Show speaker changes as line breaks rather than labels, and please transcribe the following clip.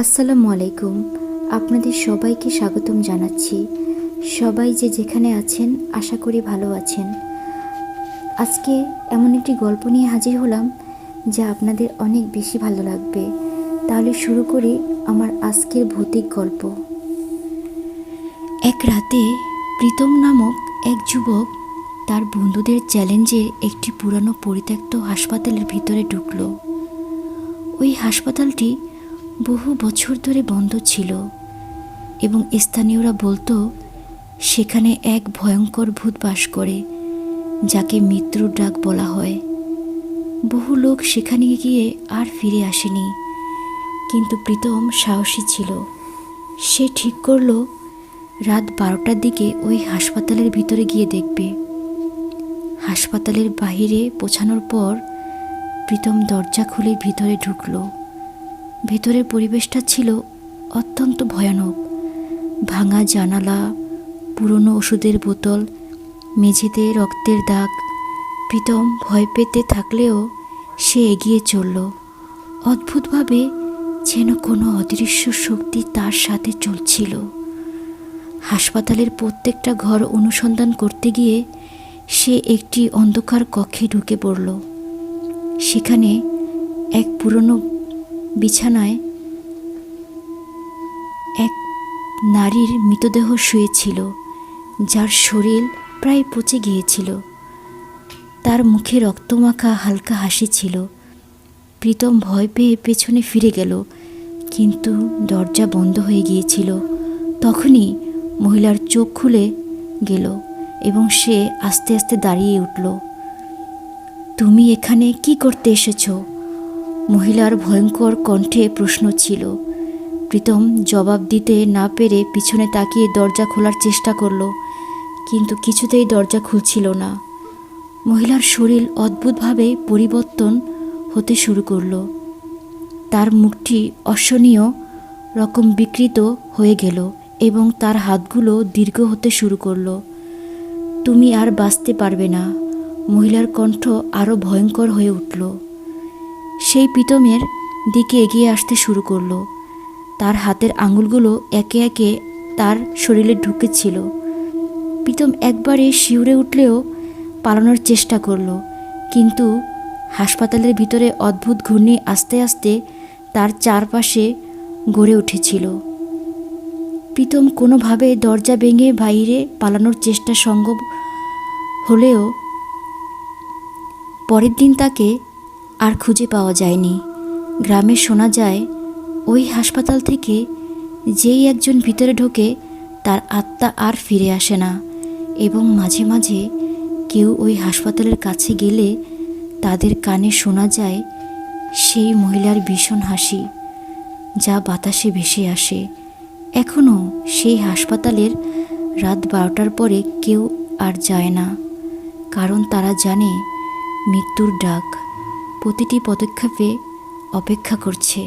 আসসালামু আলাইকুম। আপনাদের সবাইকে স্বাগতম জানাচ্ছি। সবাই যে যেখানে আছেন, আশা করি ভালো আছেন। আজকে এমন একটি গল্প নিয়ে হাজির হলাম, যা আপনাদের অনেক বেশি ভালো লাগবে। তাহলে শুরু করি আমার আজকের ভৌতিক গল্প। এক রাতে প্রীতম নামক এক যুবক তার বন্ধুদের চ্যালেঞ্জে একটি পুরানো পরিত্যক্ত হাসপাতালের ভিতরে ঢুকলো। ওই হাসপাতালটি বহু বছর ধরে বন্ধ ছিল এবং স্থানীয়রা বলতো, সেখানে এক ভয়ঙ্কর ভূত বাস করে, যাকে মৃত্যুর ডাক বলা হয়। বহু লোক সেখানে গিয়ে আর ফিরে আসেনি। কিন্তু প্রীতম সাহসী ছিল। সে ঠিক করল, রাত বারোটার দিকে ওই হাসপাতালের ভিতরে গিয়ে দেখবে। হাসপাতালের বাহিরে পৌঁছানোর পর প্রীতম দরজা খুলে ভিতরে ঢুকলো। ভেতরের পরিবেশটা ছিল অত্যন্ত ভয়ানক। ভাঙা জানালা, পুরনো ওষুধের বোতল, মেঝেতে রক্তের দাগ। প্রীতম ভয় পেতে থাকলেও সে এগিয়ে চলল। অদ্ভুতভাবে যেন কোনো অদৃশ্য শক্তি তার সাথে চলছিল। হাসপাতালের প্রত্যেকটা ঘর অনুসন্ধান করতে গিয়ে সে একটি অন্ধকার কক্ষে ঢুকে পড়ল। সেখানে এক পুরনো বিছানায় এক নারীর মৃতদেহ শুয়েছিল, যার শরীর প্রায় পচে গিয়েছিল। তার মুখে রক্তমাখা হালকা হাসি ছিল। প্রীতম ভয় পেয়ে পেছনে ফিরে গেল, কিন্তু দরজা বন্ধ হয়ে গিয়েছিল। তখনই মহিলার চোখ খুলে গেল এবং সে আস্তে আস্তে দাঁড়িয়ে উঠল। তুমি এখানে কি করতে এসেছ? মহিলার ভয়ঙ্কর কণ্ঠে প্রশ্ন ছিল। প্রীতম জবাব দিতে না পেরে পিছনে তাকিয়ে দরজা খোলার চেষ্টা করল, কিন্তু কিছুতেই দরজা খুলছিল না। মহিলার শরীর অদ্ভুতভাবে পরিবর্তন হতে শুরু করল। তার মুখটি অসহনীয় রকম বিকৃত হয়ে গেল এবং তার হাতগুলো দীর্ঘ হতে শুরু করল। তুমি আর বাঁচতে পারবে না। মহিলার কণ্ঠ আরও ভয়ঙ্কর হয়ে উঠল। সেই প্রীতমের দিকে এগিয়ে আসতে শুরু করল। তার হাতের আঙুলগুলো একে একে তার শরীরে ঢুকেছিল। প্রীতম একবারে শিউরে উঠলেও পালানোর চেষ্টা করল, কিন্তু হাসপাতালের ভিতরে অদ্ভুত ঘূর্ণি আস্তে আস্তে তার চারপাশে গড়ে উঠেছিল। প্রীতম কোনোভাবে দরজা ভেঙে বাইরে পালানোর চেষ্টা সম্ভব হলেও পরের দিন তাকে আর খুঁজে পাওয়া যায়নি। গ্রামে শোনা যায়, ওই হাসপাতাল থেকে যেই একজন ভিতরে ঢোকে, তার আত্মা আর ফিরে আসে না এবং মাঝে মাঝে কেউ ওই হাসপাতালের কাছে গেলে তাদের কানে শোনা যায় সেই মহিলার ভীষণ হাসি, যা বাতাসে ভেসে আসে। এখনও সেই হাসপাতালের রাত বারোটার পরে কেউ আর যায় না, কারণ তারা জানে মৃত্যুর ডাক। প্রতিটি পদক্ষেপে অপেক্ষা করছে।